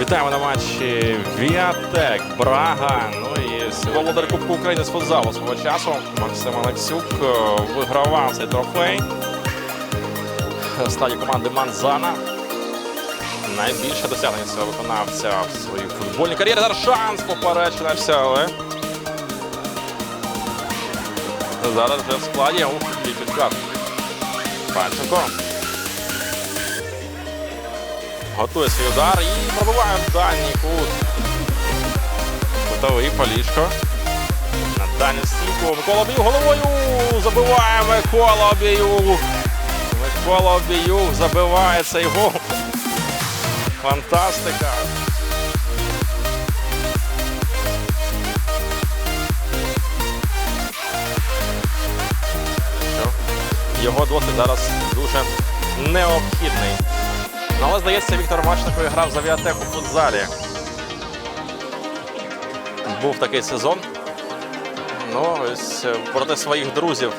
Вітаємо на матчі Віатек, Брага. Ну і володар Кубку України з футзалу свого часу. Максим Алексюк е, вигравав цей трофей. Стаді команди Манзана. Найбільше досягнення цього виконавця в своїй футбольній кар'єрі. Зараз шанс поперечнився, але зараз вже в складі. Ух, який підкат. Пальченко. Готує свій удар і пробиває в дальній кут. Кутовий Полішко. На дальню стійку. Микола Біюк головою забиває Микола Біюк. Микола Біюк забиває цей гол. Фантастика. Його досвід зараз дуже необхідний. Але здається, Віктор Маченко грав за Віатек у футзалі. Був такий сезон. Ну, ось е, проти своїх друзів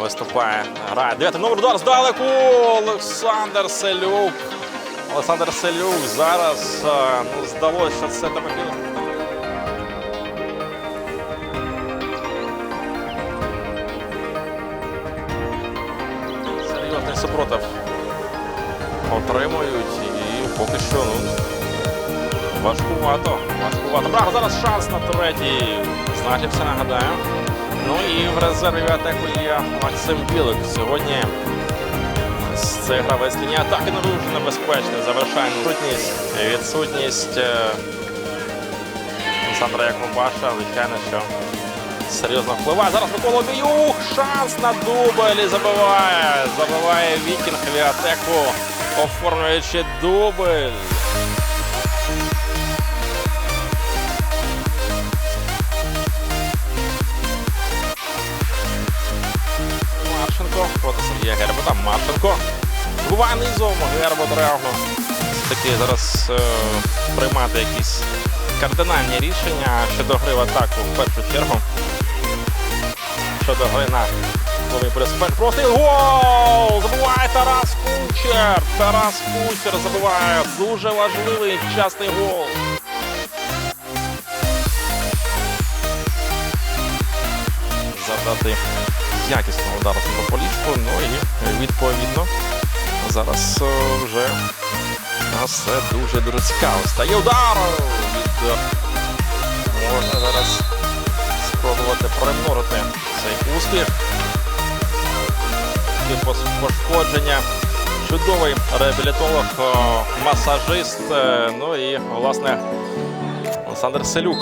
виступає. Грає. Дев'ятий номер удар здалеку. Олександр Селюк. Олександр Селюк зараз ну, здалося, що це Тимофій. Серйозний супротив отримують і поки що ну, важкувато. Важкувато. Брага, зараз шанс на третій. Значився, нагадаю. Ну і в резерві атаку є Максим Білик. Сьогодні цей гравець лінії атаки не дуже небезпечний. Завершальна відсутність, відсутність е, Олександра Якубаша, звичайно, що серйозно впливає. Зараз Микола Біюх. Шанс на дубль і забиває. Забиває Вікінг Віатеку, оформлюючи дубль. Марченко проти Сергія Гербата. Марченко. Буває низом. Гербат реально таки зараз е, приймати якісь кардинальні рішення щодо гри в атаку в першу чергу. Щодо гри на новий полісфель. Простий гол! Забиває Тарас Кучер! Тарас Кучер забиває дуже важливий вчасний гол. Завдати якісного удару по полічку. Ну і відповідно зараз е, вже нас все дуже-дуже цікаво. Стає удар! Е, Можна зараз спробувати примножити цей успіх. І пошкодження. Чудовий реабілітолог, е, масажист. е, Ну і власне Олександр Селюк.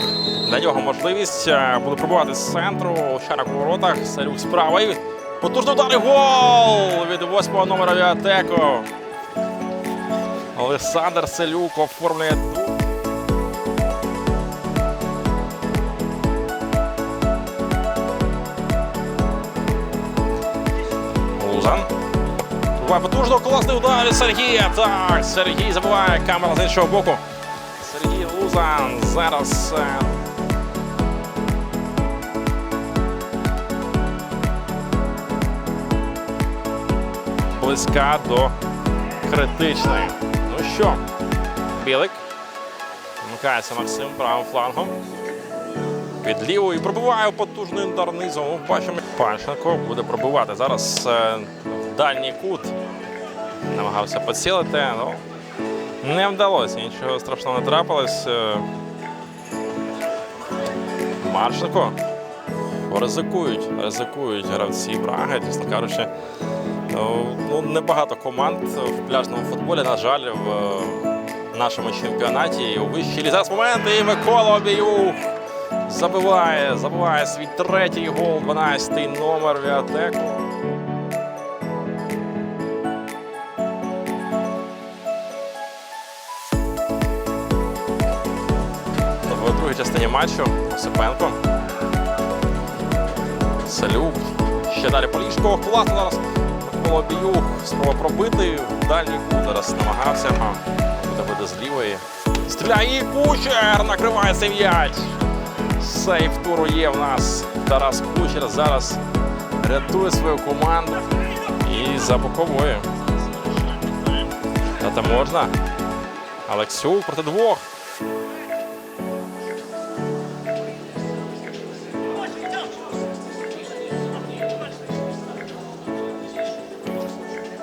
Для нього можливість е, буде пробувати з центру. Шарок у воротах. Селюк справа. І потужний удар гол від восьмого номера Віатеку. Олександр Селюк оформлює Буває потужно, класний удар від Сергія. Так, Сергій забуває камера з іншого боку. Сергій Лузан зараз. е, Близька до критичної. Ну що, Білик. Вмикається Максим правим флангом. Під лівою і пробиває потужний удар низом. Бачимо, Панченко буде пробивати. Зараз е, в дальній кут намагався поцілити. Ну, не вдалося, нічого страшного не трапилось. Е, Марченко. Ризикують, ризикують гравці Браги, чесно кажучи. Ну, ну, небагато команд в пляжному футболі, на жаль, в е, нашому чемпіонаті. І у вищій. Зараз момент і Микола Обіюх забиває, забиває свій третій гол, 12-й номер Віатеку. В другій частині матчу Осипенко. Салюк. Ще далі Полішко. Класно зараз. Микола Біюх. Спроба пробити. Дальній кут зараз намагався. Буде буде з лівої. Стріляє і Кучер накриває м'яч. Сейф туру є в нас Тарас Кучер. Зараз рятує свою команду і запаковує боковою. Та можна. Алексюк проти двох.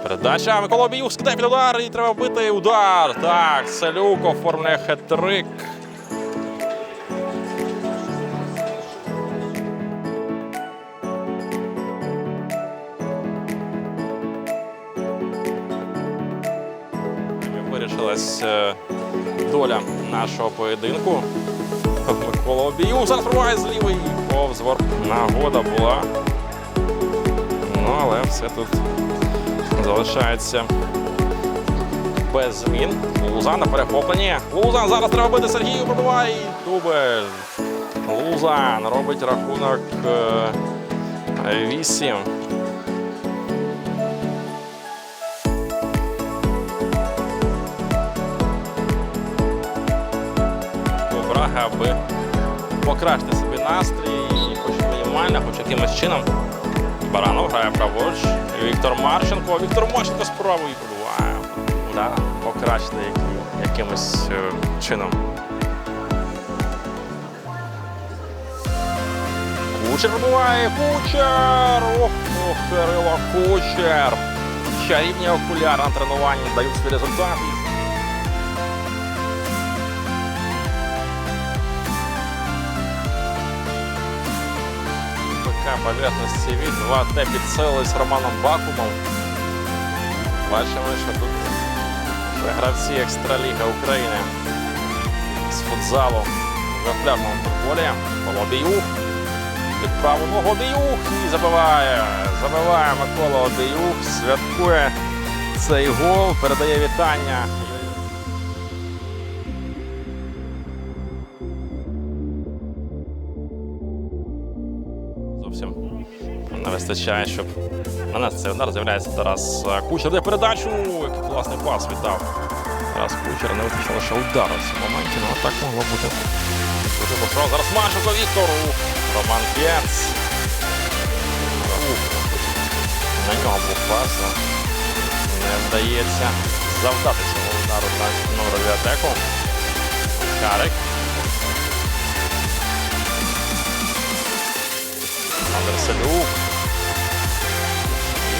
Передача Микола Біюк скидає під удар і треба вбити удар. Так, Селюк оформляє хет-трик. Вирішилась е, доля нашого поєдинку. Микола Обіюк зараз пробиває з лівий повз. Нагода була. Ну, але все тут залишається без змін. Лузан на перехопленні. Лузан зараз треба бити Сергію. Пробиває і дубль. Лузан робить рахунок е, 8. Браги, аби покращити собі настрій, і хоч мінімально, хоч якимось чином. Баранов грає праворуч. Віктор Марченко. Віктор Марченко з правої пробиває. Да, покращити якимось е, чином. Кучер пробиває. Кучер! Ох, ох, Кирило Кучер. Чарівні окуляри на тренуванні дають свій результат. ПК поверхності від 2Т підсилились Романом Бакумом. Бачимо, що тут вже гравці Екстраліга України з футзалу в пляжному футболі. Обіюх. Під праву ногу Обіюх і забиває. Забиває Микола Обіюх, святкує цей гол, передає вітання. Вистачає, щоб на нас цей удар з'являється Тарас Кучер. Де передачу? Який класний пас віддав. Тарас Кучер не вистачило лише удару в цьому моменті, ну а так могло бути. Зараз Машенко Віктор. Ух, Роман Пєц. На нього був пас. Не вдається завдати цього удару на номер біотеку. Карик. Олександр Селюк.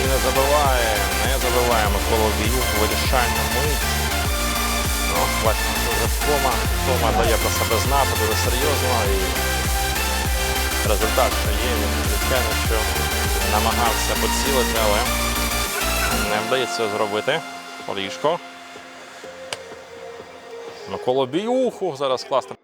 І не забиває, не забиває Микола Біюк вирішальну мить. Ну, бачимо, що вже втома. Втома дає про себе знати дуже серйозно і результат, що є, він, звичайно, що намагався поцілити, але не вдається зробити. Полішко. Микола Біюху зараз класно.